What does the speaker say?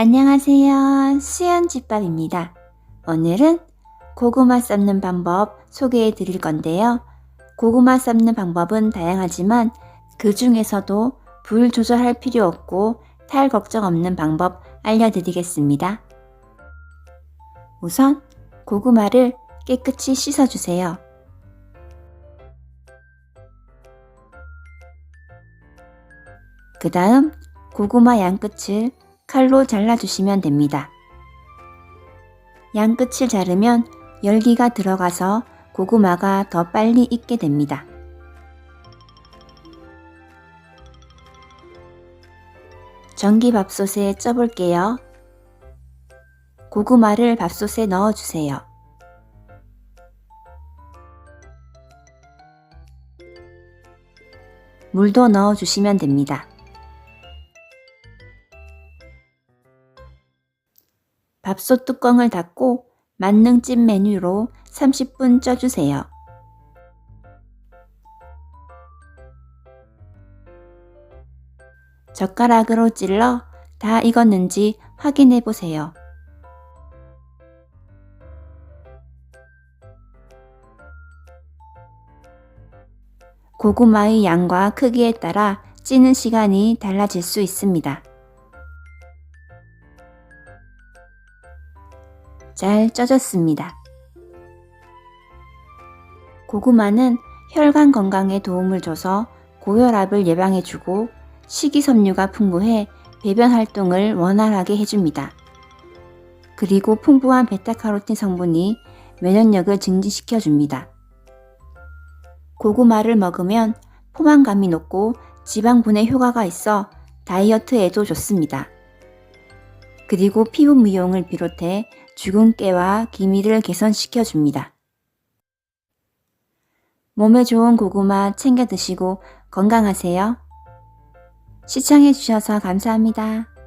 안녕하세요. 수연집밥입니다. 오늘은 고구마 삶는 방법 소개해 드릴 건데요. 고구마 삶는 방법은 다양하지만 그 중에서도 불 조절할 필요 없고 탈 걱정 없는 방법 알려드리겠습니다. 우선 고구마를 깨끗이 씻어주세요. 그 다음 고구마 양 끝을 칼로 잘라주시면 됩니다. 양 끝을 자르면 열기가 들어가서 고구마가 더 빨리 익게 됩니다. 전기밥솥에 쪄볼게요. 고구마를 밥솥에 넣어주세요. 물도 넣어주시면 됩니다. 밥솥 뚜껑을 닫고 만능찜 메뉴로 30분 쪄주세요. 젓가락으로 찔러 다 익었는지 확인해 보세요. 고구마의 양과 크기에 따라 찌는 시간이 달라질 수 있습니다. 잘 쪄졌습니다. 고구마는 혈관 건강에 도움을 줘서 고혈압을 예방해주고 식이섬유가 풍부해 배변 활동을 원활하게 해줍니다. 그리고 풍부한 베타카로틴 성분이 면역력을 증진시켜 줍니다. 고구마를 먹으면 포만감이 높고 지방 분해 효과가 있어 다이어트에도 좋습니다. 그리고 피부 미용을 비롯해 죽은 깨와 기미를 개선시켜 줍니다. 몸에 좋은 고구마 챙겨 드시고 건강하세요. 시청해 주셔서 감사합니다.